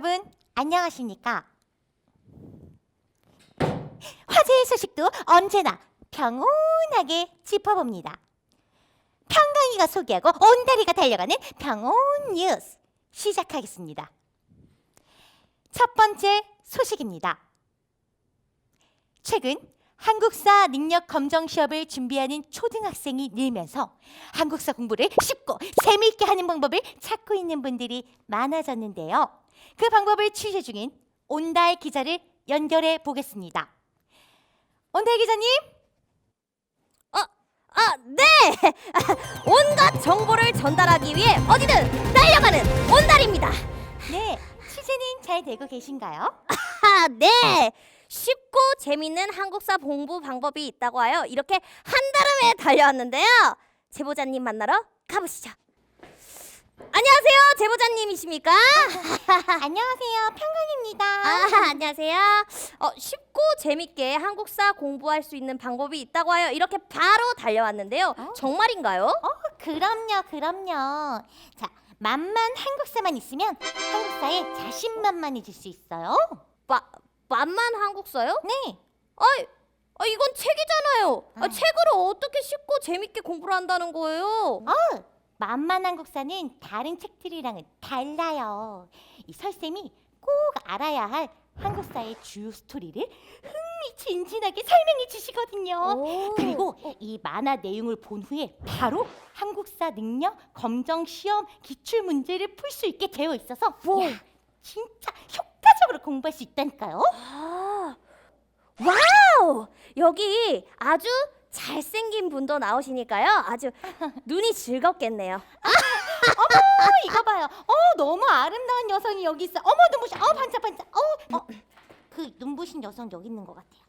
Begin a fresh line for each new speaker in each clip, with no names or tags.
여러분 안녕하십니까? 화제의 소식도 언제나 평온하게 짚어봅니다. 평강이가 소개하고 온다리가 달려가는 평온 뉴스 시작하겠습니다. 첫 번째 소식입니다. 최근 한국사 능력 검정 시험을 준비하는 초등학생이 늘면서 한국사 공부를 쉽고 재미있게 하는 방법을 찾고 있는 분들이 많아졌는데요. 그 방법을 취재 중인 온달 기자를 연결해 보겠습니다. 온달 기자님,
아, 네! 온갖 정보를 전달하기 위해 어디든 달려가는 온달입니다.
네 취재는 잘 되고 계신가요?
아, 네! 쉽고 재밌는 한국사 공부 방법이 있다고 하여 이렇게 한달음에 달려왔는데요. 제보자님 만나러 가보시죠. 안녕하세요, 제보자님이십니까?
안녕하세요, 평강입니다.
아, 안녕하세요. 어, 쉽고 재밌게 한국사 공부할 수 있는 방법이 있다고 하여 이렇게 바로 달려왔는데요.
어?
정말인가요?
어, 그럼요, 그럼요. 자, 만만 한국사만 있으면 한국사에 자신만만해질 수 있어요.
마, 만만 한국사요?
네.
아이, 아, 이건 책이잖아요. 아,
아.
책으로 어떻게 쉽고 재밌게 공부를 한다는 거예요?
어, 만만 한 국사는 다른 책들이랑은 달라요. 이 설쌤이 꼭 알아야 할 한국사의 주요 스토리를 흥미진진하게 설명해 주시거든요.
오.
그리고 이 만화 내용을 본 후에 바로 한국사 능력 검정 시험 기출 문제를 풀 수 있게 되어 있어서
와.
야, 진짜 효과적으로 공부할 수 있다니까요.
아, 와우! 여기 아주 잘생긴 분도 나오시니까요. 아주 눈이 즐겁겠네요.
어, 이거 봐요. 어, 너무 아름다운 여성이 여기 있어. 어머, 눈부셔. 어, 반짝반짝. 어, 어. 그 눈부신 여성 여기 있는 것 같아요.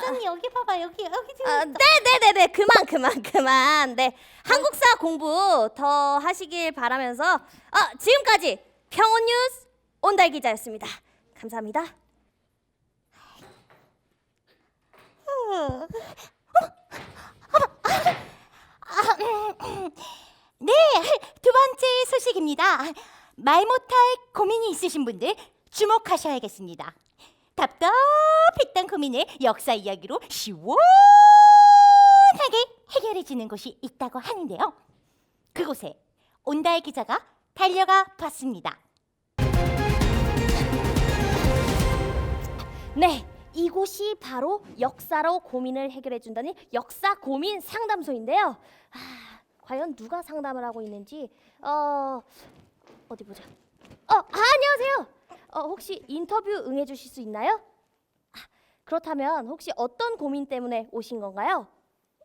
기사님 여기 봐봐. 여기 여기 지금
아,
있어.
네네네네 그만 그만 그만 네 한국사 공부 더 하시길 바라면서 아 지금까지 평온 뉴스 온달 기자였습니다 감사합니다
네, 두 번째 소식입니다. 말 못할 고민이 있으신 분들 주목하셔야겠습니다. 답답했던 고민을 역사 이야기로 시원하게 해결해주는 곳이 있다고 하는데요. 그곳에 온다의 기자가 달려가 봤습니다.
네 이곳이 바로 역사로 고민을 해결해 준다는 역사 고민 상담소인데요. 아, 과연 누가 상담을 하고 있는지 어 어디 보자. 어 아, 안녕하세요. 어, 혹시 인터뷰 응해 주실 수 있나요? 아, 그렇다면 혹시 어떤 고민 때문에 오신 건가요?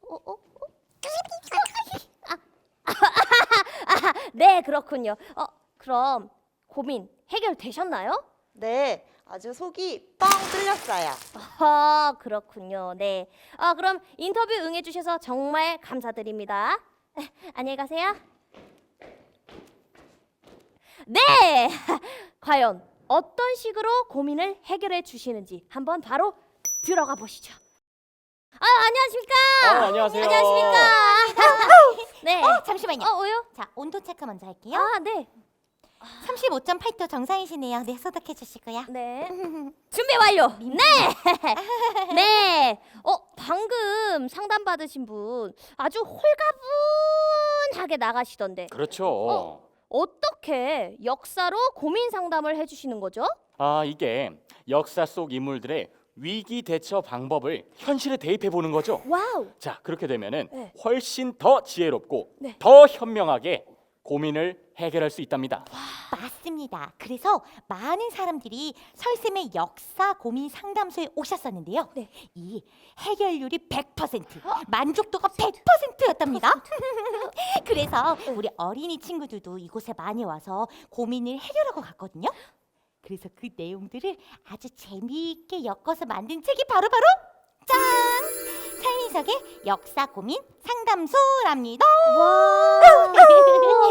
어, 어, 어? 아, 아, 네 그렇군요. 어 그럼 고민 해결되셨나요?
네, 아주 속이 뻥 뚫렸어요.
아, 그렇군요. 네. 아, 그럼 인터뷰 응해 주셔서 정말 감사드립니다. 안녕히 가세요. 네. 과연 어떤 식으로 고민을 해결해 주시는지 한번 바로 들어가 보시죠. 아, 안녕하십니까?
어, 안녕하세요.
안녕하십니까? 네.
어, 잠시만요.
어, 왜요?
자, 온도 체크 먼저 할게요.
아, 네.
35.8도 정상이시네요. 네, 소독해 주시고요.
네. 준비 완료. 네. 네. 어, 방금 상담 받으신 분 아주 홀가분하게 나가시던데.
그렇죠.
어. 어떻게 역사로 고민 상담을 해 주시는 거죠?
아 이게 역사 속 인물들의 위기 대처 방법을 현실에 대입해 보는 거죠.
와우.
자 그렇게 되면은
네.
훨씬 더 지혜롭고
네.
더 현명하게 고민을 해결할 수 있답니다.
맞습니다. 그래서 많은 사람들이 설쌤의 역사 고민 상담소에 오셨었는데요.
네.
이 해결률이 100%, 만족도가 100%였답니다. 그래서 우리 어린이 친구들도 이곳에 많이 와서 고민을 해결하고 갔거든요. 그래서 그 내용들을 아주 재미있게 엮어서 만든 책이 바로바로 짠! 차인석의 역사 고민 상담소랍니다.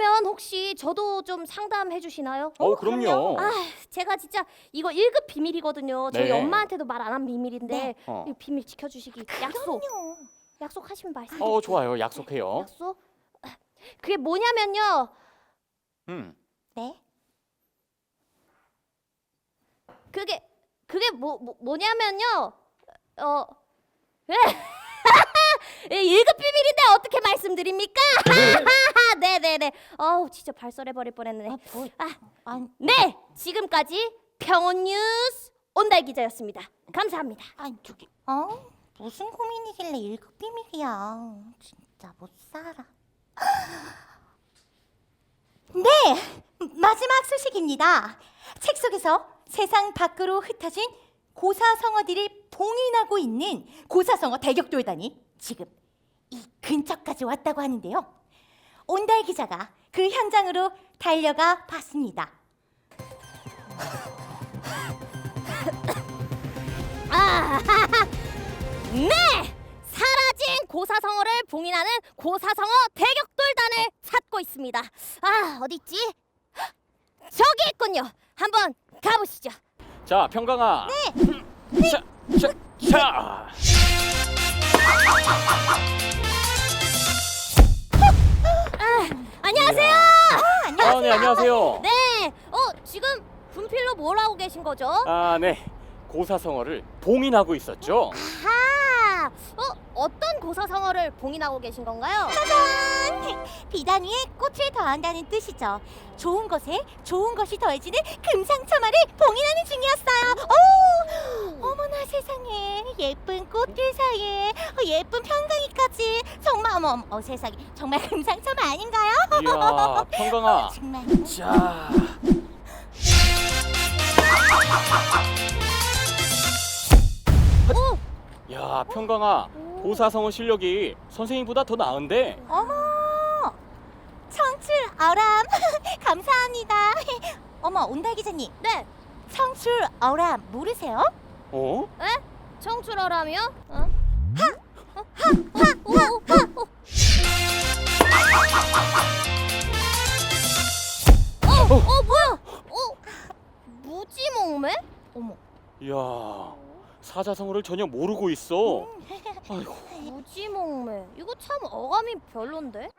어, 그렇다면 혹시 저도 좀 상담해 주시나요?
어 그럼요.
아, 제가 진짜 이거 1급 비밀이거든요. 저희
네.
엄마한테도 말 안 한 비밀인데
네.
어.
이 비밀 지켜주시기 약속.
그럼요.
약속하시면 말씀.
어 좋아요. 약속해요.
약속. 그게 뭐냐면요.
음.
네.
그게 그게 뭐, 뭐 뭐냐면요. 어. 예, 일급 비밀인데 어떻게 말씀드립니까? 네네네. 어우 진짜 발설해 버릴 뻔했네.
아, 뭐,
아,
아니,
네 지금까지 평온 뉴스 온달 기자였습니다. 감사합니다.
아니 저기 어 무슨 고민이길래 일급 비밀이야 진짜 못 살아 네 마지막 소식입니다 책 속에서 세상 밖으로 흩어진 고사성어들이 봉인하고 있는 고사성어 대격돌단이 지금 이 근처까지 왔다고 하는데요 온달 기자가 그 현장으로 달려가 봤습니다
아, 네! 사라진 고사성어를 봉인하는 고사성어 대격돌단을 찾고 있습니다. 아, 어디 있지? 헉, 저기 있군요. 한번 가보시죠.
자, 평강아. 네. 자, 자, 자. 네, 안녕하세요.
네. 어, 지금 분필로 뭘 하고 계신 거죠?
아, 네. 고사성어를 봉인하고 있었죠.
어, 어떤 고사성어를 봉인하고 계신 건가요?
짜잔! 비단 위에 꽃을 더한다는 뜻이죠. 좋은 것에 좋은 것이 더해지는 금상첨화를 봉인하는 중이었어요. 오! 어머나 세상에 예쁜 꽃들 사이에 어, 예쁜 평강이까지 정말 어머 어 세상에 정말 금상첨화 아닌가요?
이야, 평강아.
정말
자.
오!
야, 평강아. 고사성어 실력이 선생님보다 더 나은데.
어머 청출 어람 감사합니다. 어머 온달 기자님
네.
청출 어람 모르세요?
어?
에? 청출어라며? 어? 하! 하! 하! 오! 하! 오! 어, 어, 뭐야? 어, 무지몽매?
어머
이야, 사자성어를 전혀 모르고 있어. 아이고.
무지몽매. 이거 참 어감이 별론데?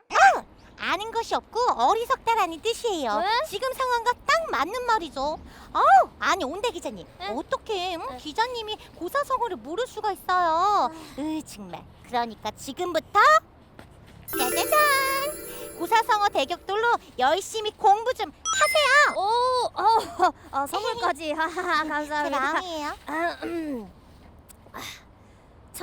아는 것이 없고 어리석다라는 뜻이에요.
왜?
지금 상황과 딱 맞는 말이죠. 아우, 아니 온대 기자님,
네?
어떻게
네.
기자님이 고사성어를 모를 수가 있어요? 으 정말. 그러니까 지금부터 짜자잔 고사성어 대격돌로 열심히 공부 좀 하세요.
오, 어, 어 선물까지. 하하하, 감사합니다.
그럼이에요.
아, 음.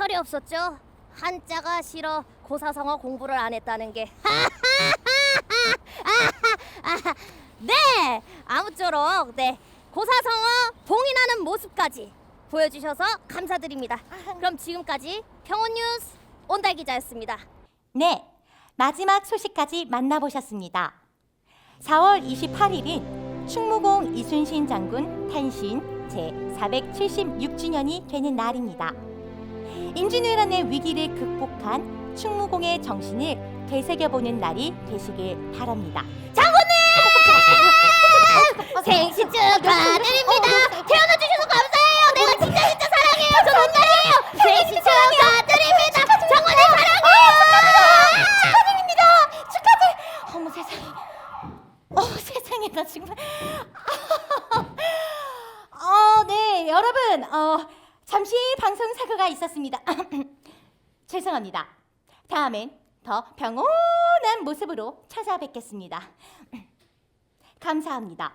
아, 철이 없었죠? 한자가 싫어 고사성어 공부를 안 했다는 게. 네, 아무쪼록 네 고사성어 봉인하는 모습까지 보여주셔서 감사드립니다. 그럼 지금까지 평온 뉴스 온달 기자였습니다.
네, 마지막 소식까지 만나보셨습니다. 4월 28일인 충무공 이순신 장군 탄신 제 476주년이 되는 날입니다. 임진왜란의 위기를 극복한 충무공의 정신을 되새겨보는 날이 되시길 바랍니다.
생신 축하드립니다. 태어나주셔서 감사해요. 내가 진짜 진짜 사랑해요. 저 온달이에요. 생신 축하드립니다. 장원을 사랑해요.
축하드립니다. 축하드. 어머 세상에. 어 세상에 나 정말. 어, 네 여러분. 어 잠시 방송 사고가 있었습니다. 죄송합니다. 다음엔 더 평온한 모습으로 찾아뵙겠습니다. 감사합니다.